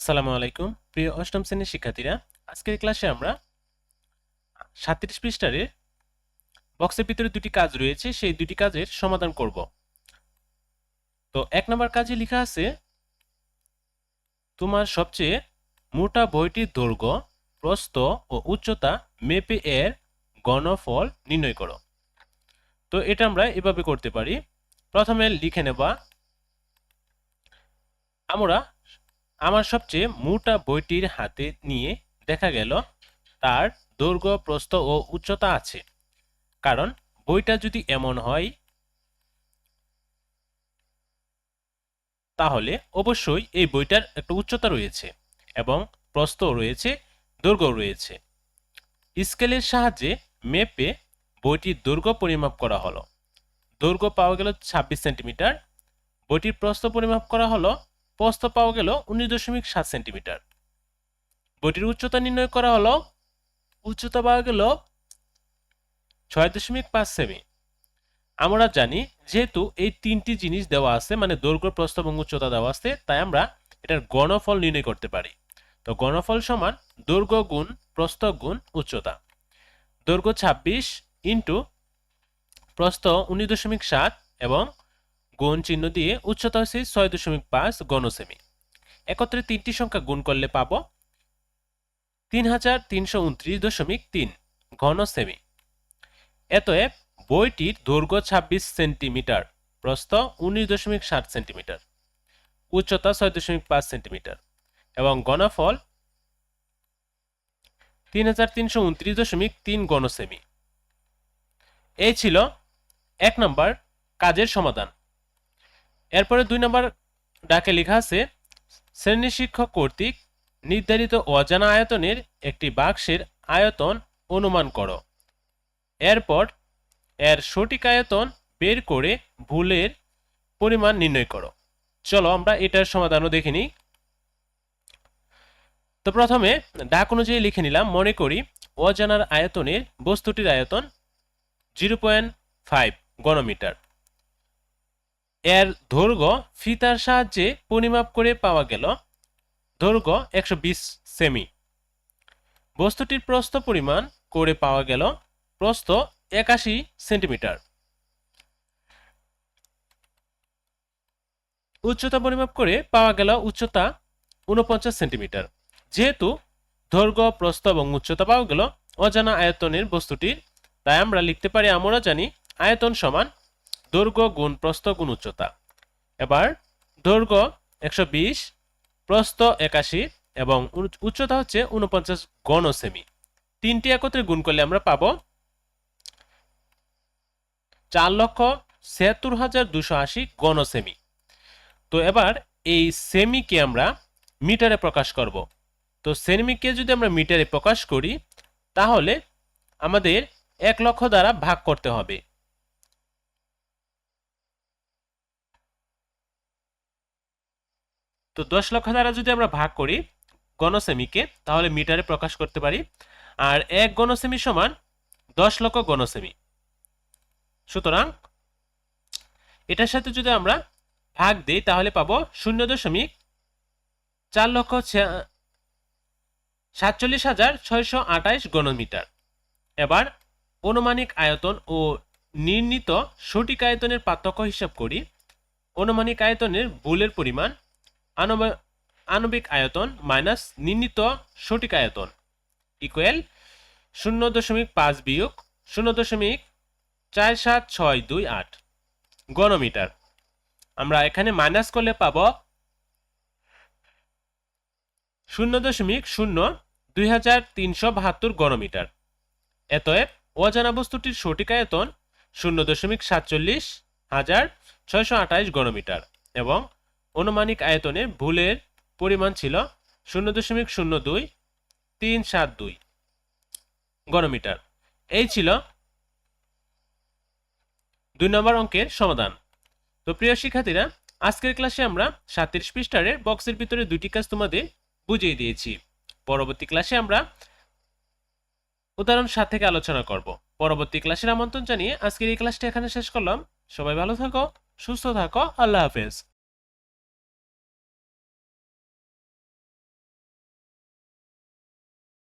আসসালামু আলাইকুম। প্রিয় অষ্টম শ্রেণির শিক্ষার্থীরা, আজকের ক্লাসে আমরা সাতত্রিশ পৃষ্ঠারে বক্সের ভিতরে দুটি কাজ রয়েছে, সেই দুটি কাজের সমাধান করব। তো এক নম্বর কাজে লেখা আছে, তোমার সবচেয়ে মোটা বইটির দৈর্ঘ্য, প্রস্থ ও উচ্চতা মেপে এর গণফল নির্ণয় করো। তো এটা আমরা এভাবে করতে পারি। প্রথমে লিখে নেবা, আমরা আমার সবচেয়ে মোটা বইটির হাতে নিয়ে দেখা গেল তার দৈর্ঘ্য, প্রস্থ ও উচ্চতা আছে। কারণ বইটা যদি এমন হয়, তাহলে অবশ্যই এই বইটার একটা উচ্চতা রয়েছে এবং প্রস্থ রয়েছে, দৈর্ঘ্য রয়েছে। স্কেলের সাহায্যে মেপে বইটির দৈর্ঘ্য পরিমাপ করা হলো। দৈর্ঘ্য পাওয়া গেল ছাব্বিশ সেন্টিমিটার। বইটির প্রস্থ পরিমাপ করা হলো প্রস্থ পাওয়া গেল উনিশ দশমিক সাত সেন্টিমিটার। বইটির উচ্চতা নির্ণয় করা হলো, উচ্চতা পাওয়া গেল ছয় দশমিক পাঁচ সেমি। আমরা জানি যেহেতু এই তিনটি জিনিস দেওয়া আছে মানে দৈর্ঘ্য, প্রস্থ এবং উচ্চতা দেওয়া আছে, তাই আমরা এটার গণফল নির্ণয় করতে পারি। তো গণফল সমান দৈর্ঘ্য গুণ প্রস্থ গুণ উচ্চতা। দৈর্ঘ্য ছাব্বিশ ইন্টু প্রস্থ উনিশ দশমিক সাত এবং গুণ চিহ্ন দিয়ে উচ্চতা হচ্ছে ছয় দশমিক পাঁচ গণসেমি। একত্রে তিনটি সংখ্যা গুণ করলে পাব তিন হাজার তিনশো উনত্রিশ দশমিক তিন ঘন সেমি এতএব বইটির দৈর্ঘ্য ছাব্বিশ সেন্টিমিটার, প্রস্থ উনিশ দশমিক ষাট সেন্টিমিটার, উচ্চতা ছয় দশমিক পাঁচ সেন্টিমিটার এবং ঘনফল তিন হাজার তিনশো উনত্রিশ দশমিক তিন গণসেমি। এই ছিল এক নম্বর কাজের সমাধান। এরপরে দুই নম্বর ডাকে লেখা আছে, শ্রেণি শিক্ষক কর্তৃক নির্ধারিত অজানা আয়তনের একটি বাক্সের আয়তন অনুমান করো। এরপর এর সঠিক আয়তন বের করে ভুলের পরিমাণ নির্ণয় করো। চলো আমরা এটার সমাধানও দেখে নিই। তো প্রথমে ডাক অনুযায়ী লিখে নিলাম, মনে করি অজানার আয়তনের বস্তুটির আয়তন জিরো পয়েন্ট ফাইভ গণমিটার। এর দৈর্ঘ্য ফিতার সাহায্যে পরিমাপ করে পাওয়া গেল দৈর্ঘ্য একশো বিশ সেমি। বস্তুটির প্রস্থ পরিমাণ করে পাওয়া গেল প্রস্থ একাশি সেন্টিমিটার। উচ্চতা পরিমাপ করে পাওয়া গেল উচ্চতা উনপঞ্চাশ সেন্টিমিটার। যেহেতু দৈর্ঘ্য, প্রস্থ এবং উচ্চতা পাওয়া গেল, অজানা আয়তনের বস্তুটির, তাই আমরা লিখতে পারি আমরা জানি আয়তন সমান দৈর্ঘ্য গুণ প্রস্থ গুণ উচ্চতা। এবার দৈর্ঘ্য একশো বিশ, প্রস্থ একাশি এবং উচ্চতা হচ্ছে উনপঞ্চাশ গণ সেমি তিনটি একত্রে গুণ করলে আমরা পাব চার লক্ষ ছিয়াত্তর হাজার দুশো আশি গণ সেমি তো এবার এই সেমিকে আমরা মিটারে প্রকাশ করব। তো সেমিকে যদি আমরা মিটারে প্রকাশ করি, তাহলে আমাদের এক লক্ষ দ্বারা ভাগ করতে হবে। তো দশ লক্ষ দ্বারা যদি আমরা ভাগ করি গণসেমিকে, তাহলে মিটারে প্রকাশ করতে পারি। আর এক গণসেমি সমান দশ লক্ষ গণসেমি। সুতরাং এটার সাথে যদি আমরা ভাগ দিই, তাহলে পাবো শূন্য দশমিক চার লক্ষ সাতচল্লিশ হাজার ছয়শো আঠাইশ গণমিটার। এবার অনুমানিক আয়তন ও নির্ণীত সঠিক আয়তনের পার্থক্য হিসাব করি। অনুমানিক আয়তনের ভুলের পরিমাণ আণবিক আয়তন মাইনাস নির্ণীত সঠিক আয়তন ইকুয়াল শূন্য দশমিক পাঁচ বিয়োগ শূন্য দশমিক চার সাত ছয় দুই আট গণমিটার আমরা এখানে মাইনাস করলে পাব শূন্য দশমিক শূন্য দুই হাজার তিনশো বাহাত্তর গণমিটার এতএব অজানা বস্তুটির সঠিক আয়তন শূন্য দশমিক সাতচল্লিশ হাজার ছয়শো আঠাইশ গণমিটার এবং অনুমানিক আয়তনে ভুলের পরিমাণ ছিল শূন্য দশমিক শূন্য দুই, তিন সাত দুই গণমিটার এই ছিল দুই নম্বর অঙ্কের সমাধান। তো প্রিয় শিক্ষার্থীরা, আজকের ক্লাসে আমরা সাতত্রিশ পৃষ্ঠারের বক্সের ভিতরে দুটি কাজ তোমাদের বুঝিয়ে দিয়েছি। পরবর্তী ক্লাসে আমরা উদাহরণ সাত থেকে আলোচনা করব। পরবর্তী ক্লাসের আমন্ত্রণ জানিয়ে আজকের এই ক্লাসটি এখানে শেষ করলাম। সবাই ভালো থাকো, সুস্থ থাকো, আল্লাহ হাফেজ।